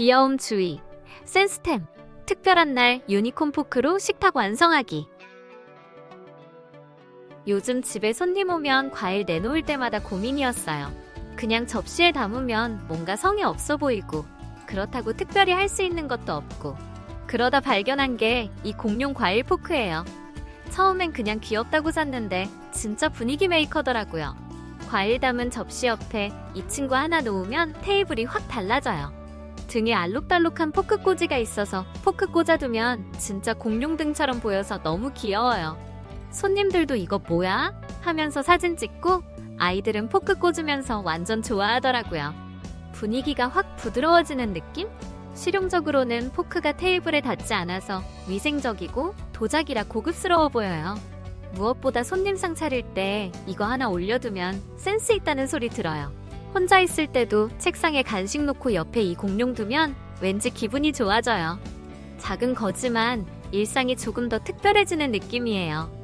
귀여움 주의. 센스템. 특별한 날 유니콘 포크로 식탁 완성하기. 요즘 집에 손님 오면 과일 내놓을 때마다 고민이었어요. 그냥 접시에 담으면 뭔가 성의 없어 보이고, 그렇다고 특별히 할 수 있는 것도 없고, 그러다 발견한 게 이 공룡 과일 포크예요. 처음엔 그냥 귀엽다고 샀는데, 진짜 분위기 메이커더라고요. 과일 담은 접시 옆에 이 친구 하나 놓으면 테이블이 확 달라져요. 등에 알록달록한 포크 꽂이가 있어서 포크 꽂아두면 진짜 공룡 등처럼 보여서 너무 귀여워요. 손님들도 이거 뭐야? 하면서 사진 찍고 아이들은 포크 꽂으면서 완전 좋아하더라고요. 분위기가 확 부드러워지는 느낌? 실용적으로는 포크가 테이블에 닿지 않아서 위생적이고 도자기라 고급스러워 보여요. 무엇보다 손님 상 차릴 때 이거 하나 올려두면 센스 있다는 소리 들어요. 혼자 있을 때도 책상에 간식 놓고 옆에 이 공룡 두면 왠지 기분이 좋아져요. 작은 거지만 일상이 조금 더 특별해지는 느낌이에요.